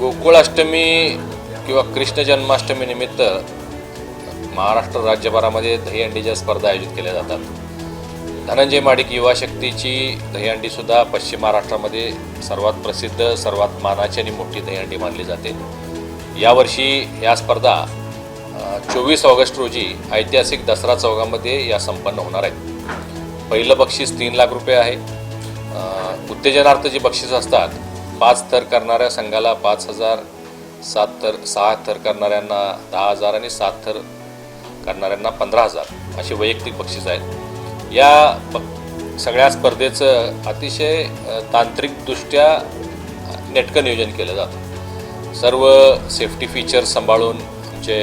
गोकुळाष्टमी किंवा कृष्ण जन्माष्टमी निमित्त महाराष्ट्र राज्यभरामध्ये दहीहंडीच्या स्पर्धा आयोजित केल्या जातात. धनंजय माडिक युवा शक्तीची दहीहंडीसुद्धा पश्चिम महाराष्ट्रामध्ये सर्वात प्रसिद्ध सर्वात मानाची आणि मोठी दहीहंडी मानली जाते. यावर्षी या स्पर्धा चोवीस ऑगस्ट रोजी ऐतिहासिक दसरा चौकामध्ये या संपन्न होणार आहेत. पहिलं बक्षीस तीन लाख रुपये आहे. उत्तेजनार्थ जी बक्षीस असतात पाच थर करणाऱ्या संघाला पाच हजार सात थर सहा थर करणाऱ्यांना दहा हजार आणि सात थर करणाऱ्यांना पंधरा हजार अशी वैयक्तिक बक्षीस आहेत. या सगळ्या स्पर्धेचं अतिशय तांत्रिकदृष्ट्या नेटकं नियोजन केलं जातं. सर्व सेफ्टी फीचर्स सांभाळून आमचे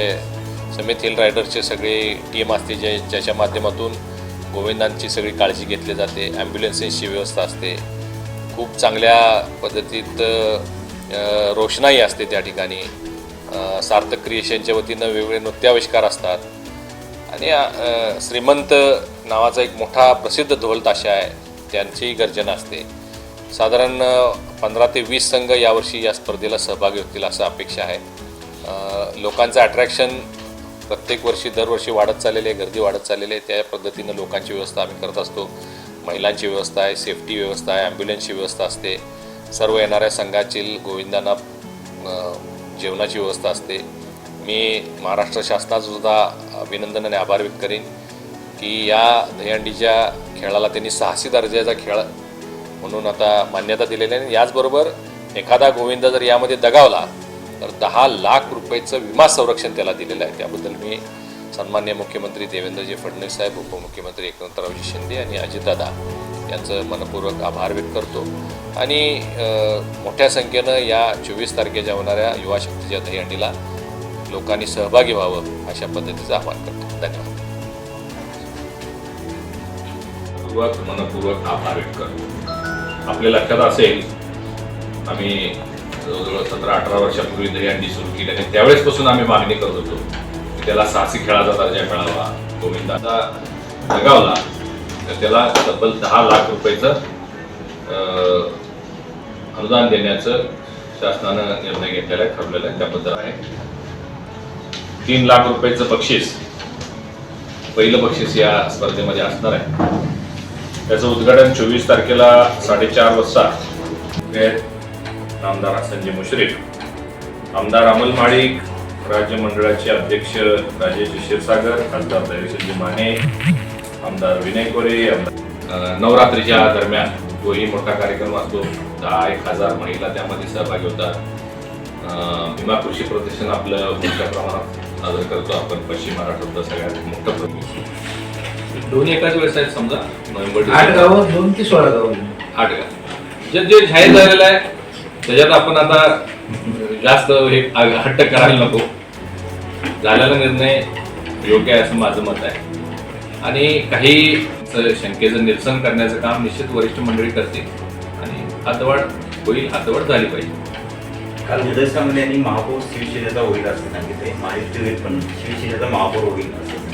समित हिल रायडरचे सगळे टीम असते जे ज्याच्या माध्यमातून गोविंदांची सगळी काळजी घेतली जाते ॲम्ब्युलन्सेसची व्यवस्था असते खूप चांगल्या पद्धतीत रोषणाई असते त्या ठिकाणी. सार्थक क्रिएशनच्या वतीनं वेगवेगळे नृत्याविष्कार असतात. आणि श्रीमंत नावाचा एक मोठा प्रसिद्ध ढोल ताशा आहे त्यांचीही गर्जना असते. साधारण पंधरा ते वीस संघ यावर्षी या स्पर्धेला सहभागी होतील असं अपेक्षा आहे. लोकांचं अट्रॅक्शन प्रत्येक वर्षी दरवर्षी वाढत चाललेले आहे गर्दी वाढत चाललेली आहे. त्या पद्धतीनं लोकांची व्यवस्था आम्ही करत असतो. महिलांची व्यवस्था आहे सेफ्टी व्यवस्था आहे ॲम्ब्युलन्सची व्यवस्था असते. सर्व येणाऱ्या संघातील गोविंदांना जेवणाची व्यवस्था असते. मी महाराष्ट्र शासनाचंसुद्धा अभिनंदन आणि आभार व्यक्त करेन की या दहीहंडीच्या खेळाला त्यांनी साहसी दर्जाचा खेळ म्हणून आता मान्यता दिलेली आहे. आणि याचबरोबर एखादा गोविंद जर यामध्ये दगावला तर दहा लाख रुपयाचं विमा संरक्षण त्याला दिलेलं आहे. त्याबद्दल मी सन्मान्य मुख्यमंत्री देवेंद्रजी फडणवीस साहेब उपमुख्यमंत्री एकनाथरावजी शिंदे आणि अजितदादा यांचं मनपूर्वक आभार व्यक्त करतो. आणि मोठ्या संख्येनं या चोवीस तारखेच्या होणाऱ्या युवा शक्तीच्या दहीहंडीला लोकांनी सहभागी व्हावं अशा पद्धतीचं आवाहन करतो. धन्यवाद. पूर्वक मनपूर्वक आभार व्यक्त करतो. आपल्या लक्षात असेल आम्ही जवळजवळ सतरा अठरा वर्षापूर्वी दहीहंडी सुरू केली आणि त्यावेळेसपासून आम्ही मागणी करत होतो. त्याला साहसी खेळाचा दर्जा मिळावा गोविंदाचा जगावला तर त्याला तब्बल दहा लाख रुपयाचं अनुदान देण्याचं शासनानं निर्णय घेतलेला आहे ठरलेला आहे त्याबद्दल आहे. तीन लाख रुपयाचं बक्षीस पहिलं बक्षीस या स्पर्धेमध्ये असणार आहे. त्याचं उद्घाटन चोवीस तारखेला साडेचार वाजता. आमदार संजय मुश्रीफ आमदार अमल माळीक राज्य मंडळाचे अध्यक्ष राजेश क्षीरसागर खासदार दयशजी माने आमदार विनय कोरे नवरात्रीच्या दरम्यान तोही मोठा कार्यक्रम असतो. दहा एक हजार महिला त्यामध्ये सहभागी होतात. भीमा कृषी प्रदर्शन आपलं मोठ्या प्रमाणात साजरं करतो आपण. पश्चिम महाराष्ट्रातलं सगळ्यात मोठं प्रदर्शन. दोन्ही एकाच वेळेस आहेत समजा. नोव्हेंबर आठ. गावं दोन की सोळा गावं. आठ जे जे जाहीर झालेलं आहे त्याच्यात आपण आता जास्त हे हट्ट करायला नको. झालेला निर्णय योग्य आहे असं माझं मत आहे. आणि काही शंकेचं निरसन करण्याचं काम निश्चित वरिष्ठ मंडळी करते आणि हातवाढ होईल हातवाढ झाली पाहिजे. काल निदर्शनामध्ये यांनी महापौर शिवसेनेचा होईल असं सांगितलं महायुती होईल पण शिवसेनेचा महापौर होईल असं